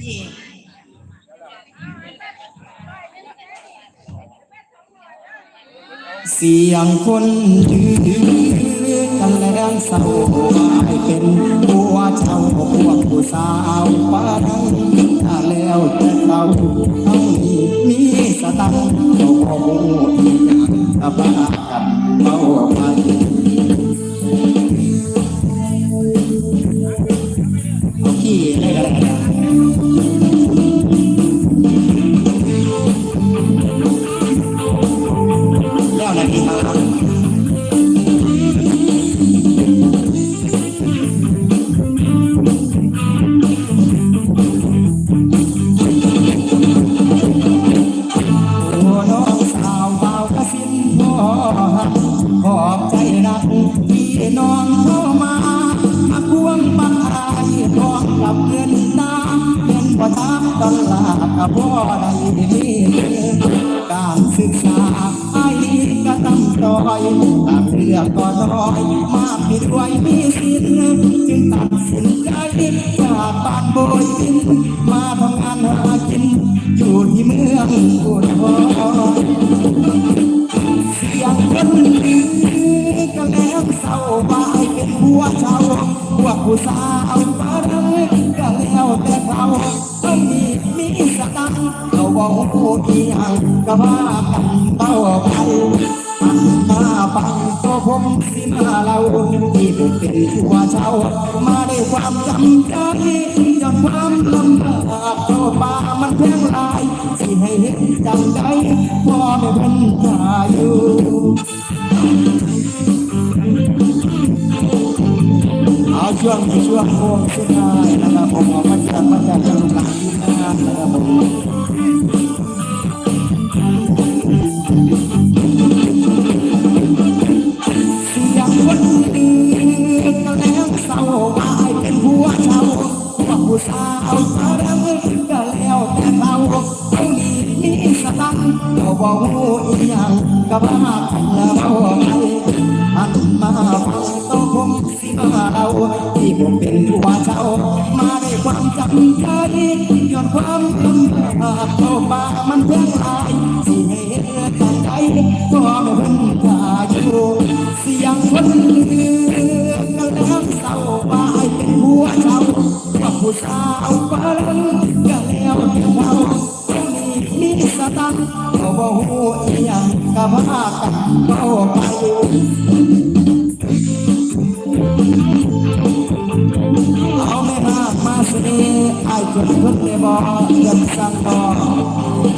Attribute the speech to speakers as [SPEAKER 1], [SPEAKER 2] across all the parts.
[SPEAKER 1] นี่
[SPEAKER 2] เสียงคนยืนกันแล้วเศร้าให้เป็นผัวเจ้าพวกผู้สาวป้าทั้งถ้าแล้วแต่เราเอานี่มีสตังค์เราเอาอีกอย่างกับบ้ากันเมาไป องต่อยตามเรื่องก็น้อยมากผิดไว้มีสิทธิ์จึงตัดสินใจจากบ้านโบยบินมาทำงานหากิน อยู่ที่เมืองอุดรเสียงคนดีก็แล้วเศร้าบายเป็นผัวเจ้าพวกผู้สาวปารังก็แล้วแต่เขาไม่มีมีสตังค์เขาบอกผู้ที่ยังก็ว่ากันเต้าไป มาฟังตัวผมสิมาเราที่เป็นผัวเจ้ามาได้ความจำใจย้อนความลำบากโตป่ามันแพงหลายสิให้เห็นจังใดพ่อไม่พิ่นตาอยู่เอาช่วงช่วงโค้งสุดท้ายนะครับผมออกมาจากมาจากจังหวัดที่งานนะครับผม ว่าผู้สาวอะไรก็แล้วแต่เราเขาหนีมีสตังค์เขาบอกอีหยังก็บ้ากันแล้วไปอันมาฟังตัวผมสิมาเราที่ผมเป็นผัวเจ้า มาด้วยความจำใจย้อนความลำบากเข้าป่ามันแพงลายสิให้เห็นกันใจก็ไม่เพิ่นกาอยู่เสียงคนลือก็แล้วเศร้าไปเป็น ผู้สาวปาลังก็แล้วแต่เราเขามีมีสตังค์เขาบอกหูอีหยังก็พากันเข้าไปเอาไม่มากมาสิไอ้คนคนในบ่ยังสั่งบ่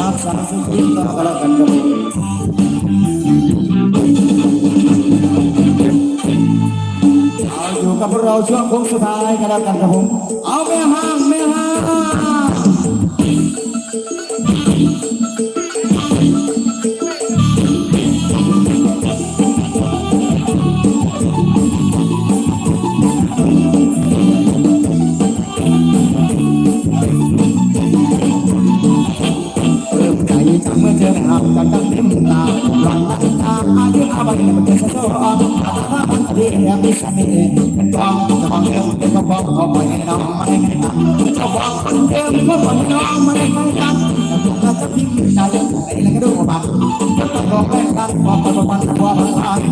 [SPEAKER 2] มาสั่งสิ่งต่อกันแล้วกันครับ เอาอยู่กับเราช่วงโค้งสุดท้ายกันแล้วกันครับผม เอาไม่ห่า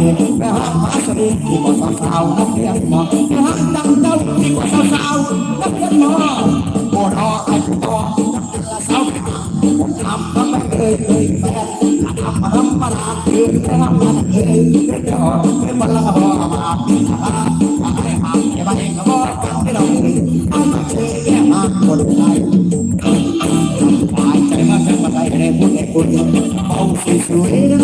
[SPEAKER 2] ด็กแม่หามมาสดีที่อกสาวนักเรียนหมอแม่หาดังเจ้าที่บอกสาวนักเรียนหมอโอ้รอไอ้ตัวสาวผมทำทำไม่เคยเคยแฟนทำมาทำมาทำคือทำมาเคยเดี๋ยวเป็นวันละก็บอกมาพี่ทำอะไรทำแค่บ้านเองก็บอกไม่เราเลยเอามาเชยแย่มากคนไทยหายใจมากแค่มาไทยในพูดในพูดเอาส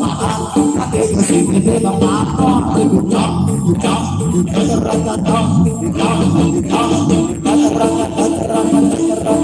[SPEAKER 2] มาหาประเทศก็สิ่งดเป็นมาหาก็คือหยุดจ้องหยุดจ้องหยุดจ้องรักกันจ้องหยุดจ้องหยุดจ้องรักกันรักกันรักกันรัก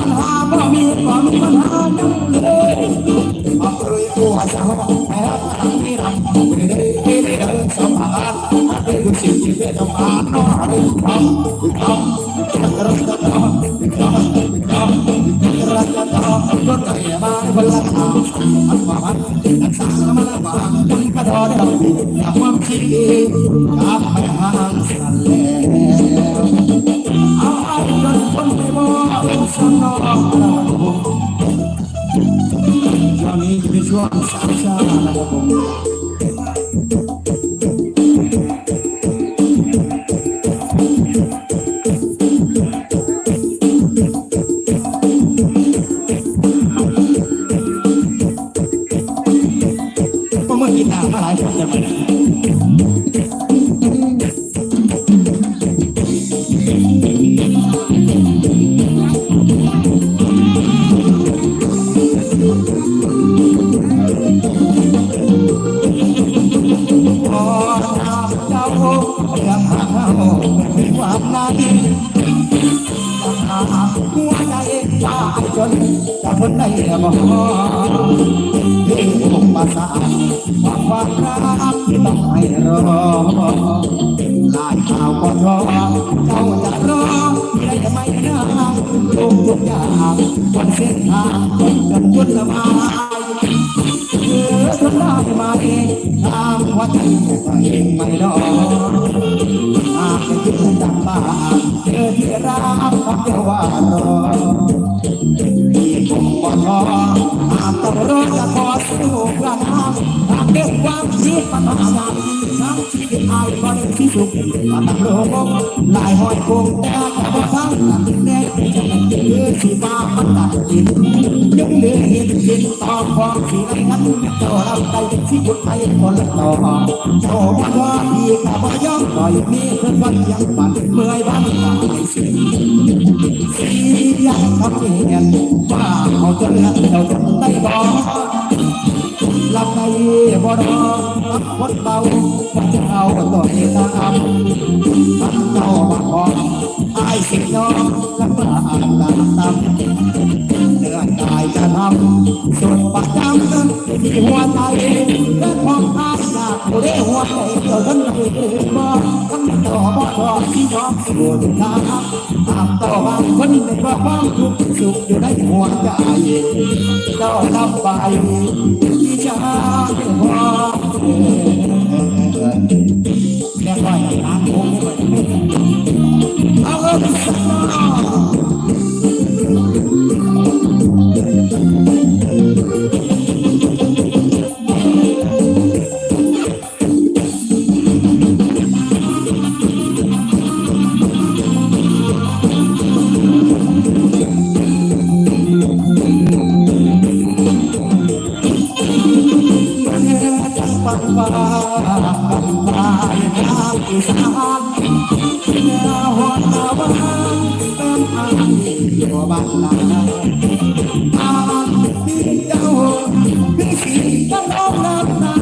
[SPEAKER 2] ปัญหาบ่มีบ่มีปัญหายังเลยมาเรียกว่าจะมาแพ้ทางที่รำไม่ได้ไม่ได้เดินสบายไม่รู้สิ่งที่เป็นธรรมะน้อยทำทำจะรักจะทำจะทำจะทำจะรักจะทำรถไฟมาคนละทางอันว่ามันอันสารมันว่ามันก็ดอได้ดีอยากความคิดอยากไปหา นี้จะเป็นช่วงสามชานะครับผม จนจะทนได้บ่เฮ้ยผมมาสาความความรักต้องให้รอลายข่าวก็รอเจ้าจะรอได้ไหมนะทุกทุกอย่างบนเส้นทางจนจนละมาเธอทนได้ไหมตามหัวใจตัวเองไม่รอหาก ก็ได้ที่สุดมาตั้งโลกลายห้อยคงแต่จะบ่ฟังนั่นแน่จะไม่เจอที่มามันตัดสินยังเหลือเห็นเห็นต่อความเสียนั้นเจ้าเราใจเป็นที่บุญไปคนละต่อเจ้าว่าดีกับบ่ยอมปล่อยมีเพื่อนวันยังฝันเมื่อยวันตายสิ้นเสียงคำเรียนว่าเขาจะเลือกเรา บ่รอรับคนเบาคนจะเอาตัวเองตามมันเจ้ามาขออายสิยอมลำบากตามตามเนื้อกายจะทำส่วนประจำที่หัวใจและความอาอยากผู้ได้หัวใจเจ้าท่านไม่เคยบอกคำต่อบ่รอที่ยอมสู่ทางตามต่อบางคนในความทุกข์สุขอยู่ในหัวใจเจ้าลำไปที่จะพอเรียกว่าอย่างนั้นคงไม่ไหวเอาเงินสัก หน่ อยจังปังฟ้าปังฟ้าน้ำอีสานเนื้อหัวตะวันเติมอันอยู่บ้านนาอาพี่เจ้าพี่สีก็น้องน้ำนา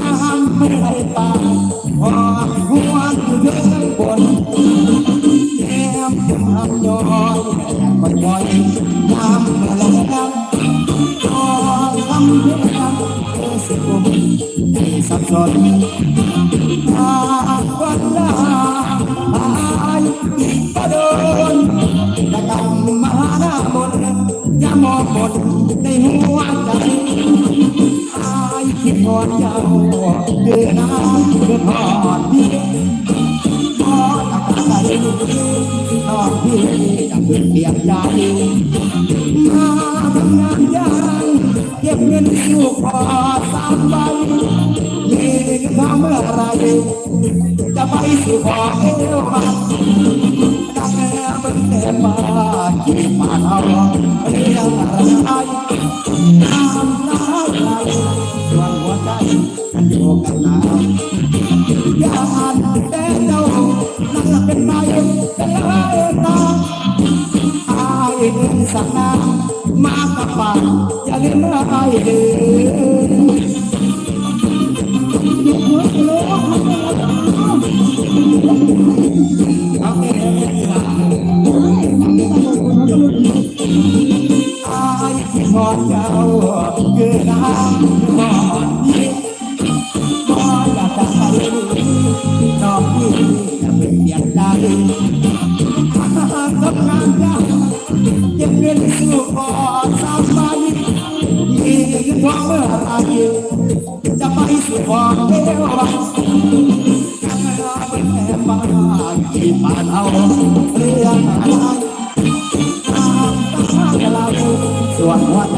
[SPEAKER 2] ทางไม่ได้ตา ที่สับสนหากวันลาหายอีกก็โดนจะกำมาหน้ามนอย่ามองบนในหัวใจอายคิดหอดเจ้าเดือนน้ำเดือนหอดพี่พอตะกะใจนอนพี่จะเป็นเพียงใจมาทำงานยากเก็บเงินอยู่พอสามใบ มีทำเมื่อไรจะไปสู่ขอเอวมันดังแม่เป็นแต่มาขี่มาเอาเรียงอะไรน้ำน้ำไหลส่วนหัวใจมันอยู่กันนาอย่าอ่านแต่เจ้านั่งเป็นไม้เป็นลายตาอายเดินสักน้ำมากับป่าอย่าลืมอายเดินอ โ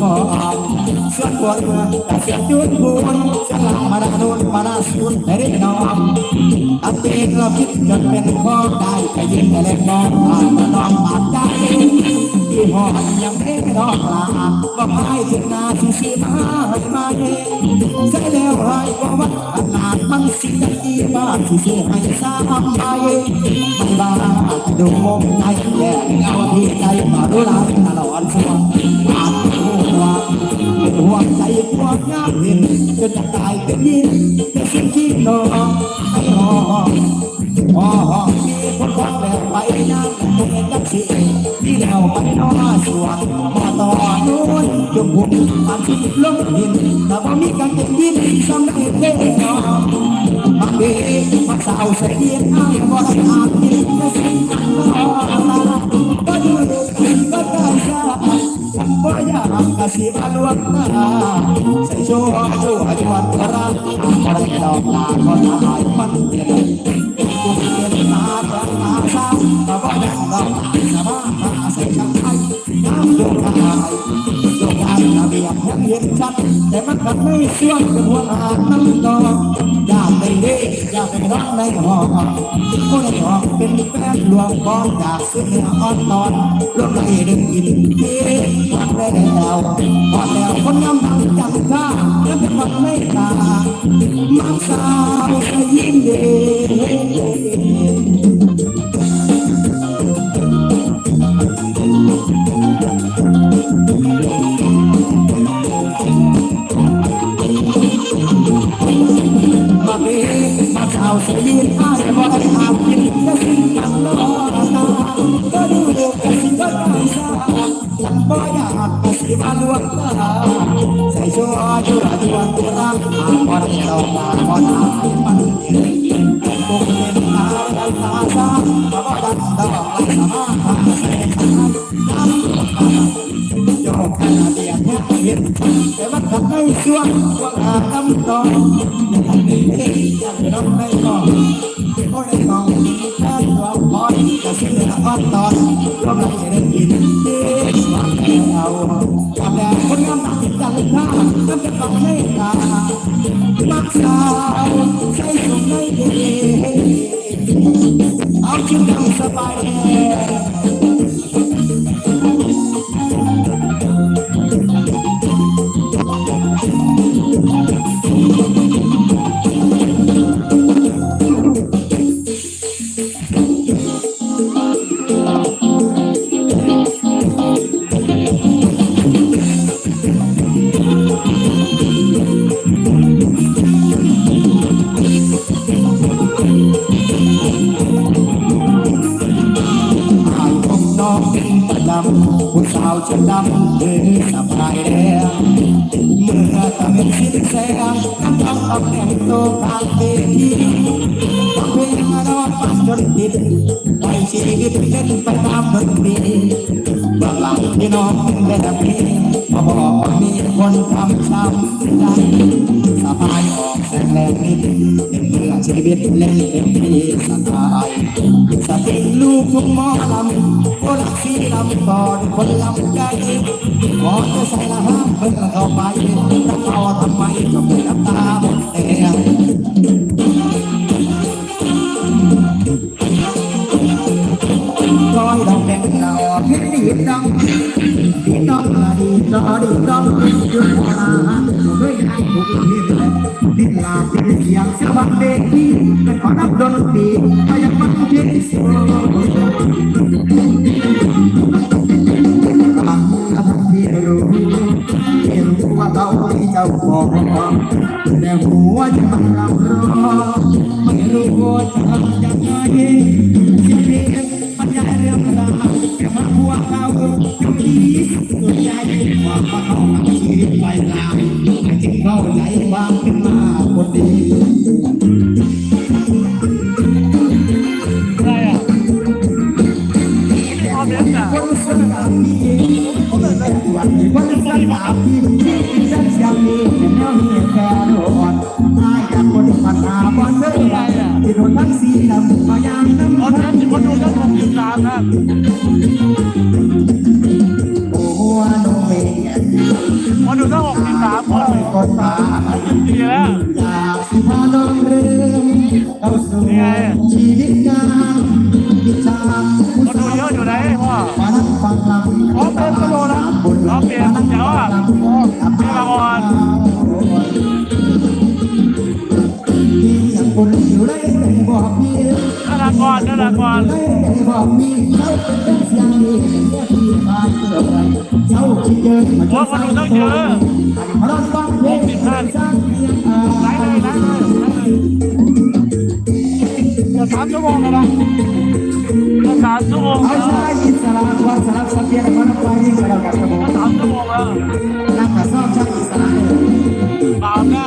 [SPEAKER 2] พาเป็นพอส่วนปวดเมื่อแต่เสียงจุดบุญสลังมาดานุนมาดาสุนให้ได้นอนอันเป็นเราคิดจนเป็นข้อได้ก็ยินแต่เล็กน้องผ่านมาน้องบาดใจที่หอดยังไม่ดอกลาก็ไม่ถึงนาที่สีมาให้มาเองใส่แล้วให้ก็วัดขนาดมันสิที่บ้าที่สีให้สามใบมันบ้าดูมงใจแย่เอาที่ใจมาดูแลตลอดสวนอาจหัวเป็น ห่วงใจพวกงามเห็นจนจะตายเป็นยินจะสิ่งที่นอนให้หอพอหอมีคนควักแบบไปนั่งคงเป็นจักสิที่แล้วไปนอสวนมาต่อนู้นจมหุ่นมันสิลงหินแต่ว่มีการเก็บยินสำได้เพ่นอบางทีมันสาวเสียงอ้ายบ่ได้อาบกินก็สิ่งนั้นก็ สิมาลวงหน้าใส่ชั่วชั่วชวนพรักบ่ได้ดอกลาก็ตายมันเกิดกุเกิดมาตราตาซาก็บ่ได้ดอกสบายมาใส่กันไทยน้ำดวงตายโยกย้าระเบียบยังเห็นชัดแต่มันก็ไม่ช่วงเป็นหัวหาน้ำตออยากไปเล่ อยากเป็นร้องในห้องผู้ในห้องเป็นแฟนหลวงบองอยากซื้อเนื้ออ่อนตอนรวมไหลดึงกินเอ๊ะวันได้แล้วพอแล้วคนงามทำจังท่าแล้วเป็นวันไม่ตามาสาวใส่ยิ้มเด่าสาวเสียนอ้ายบ่ได้อาบกินก็สิ่งยังรอตาก็ดูด็กก็สิ่งก็ได้ซาบ่อยากก็สิมาลวงตาใส่ชั่วชั่วชั่วตัวรักอาบ่ได้ดอกตาบ่ได้มันเย็นคงเป็นตาได้ตาซาบ่ได้ดอกไม้สมาหาใส่ตาน้ำตาโยกขนาดเดียนเห็นแต่ว่าทำให้ช่วงว่าหาคำตอบยัง จะเสียอ่อนตอนก็ไม่ได้ยินเด็กว่าเอาแต่คนงามตัดจังท่าน้ำจะฟังให้ตามักสาวใส่ถุงไม่ดีเอาชิ้นำผู้สาวจะดำเดินสบายแล้วเมื่อตะเม็นสิ้นแสงน้ำต้องเอาแข่งโตกลางเวทีฟังเพลานอนปันจนติดไปชีวิตเล่นไปตามดนตรีบื้องหลังที่น้องแบบนี้มาบอกว่ามีคนทำช้ำใจสบายออก แสงแรงนี้เป็นเรื่องชีวิตเล่นเต็มที่สบายจะเป็นลูกทุกหมอลำคนที่ลำก่อนคนลำใจขอจะใส่ละห้ามเพื่อเข้าไปแล้วต่อทำไมก็ไม่รับตา สียงเสียงบังเบทีเป็นขอนับดนตรีมายังมันเพียงโซ่กำลังกำลังที่รู้ที่รู้ว่าเราที่เจ้าของแต่หัวจะมันรำร้องไม่รู้ว่าจะทำยังไงชีวิตมันยายเรื่องราวแต่มันพวเราอยู่ดีสุดใจความว่าเขาทำชีวิตไปลาวจึงเข้าใจความเป็นมาคนดี ที่ฉันเสียงนี้เป็นแนวนี้แค่โดนตายจากคนพันนาบอลเมื่อไรที่โดนทั้งสีดำมายามน้ำ
[SPEAKER 1] ตอนนั้นคนดูตั้งหกสิบสามนะ
[SPEAKER 2] โก่อนนั่
[SPEAKER 1] น
[SPEAKER 2] ละว่
[SPEAKER 1] อนโอ้คนดูต้อง
[SPEAKER 2] เยอะหกสิบท่าไล่เล
[SPEAKER 1] ยไล่เลยจะสามชั่วโมงเลยนะจะสามชั่วโมงแล้ว
[SPEAKER 2] สามชั่วโมงแล้ว
[SPEAKER 1] ตามหน้า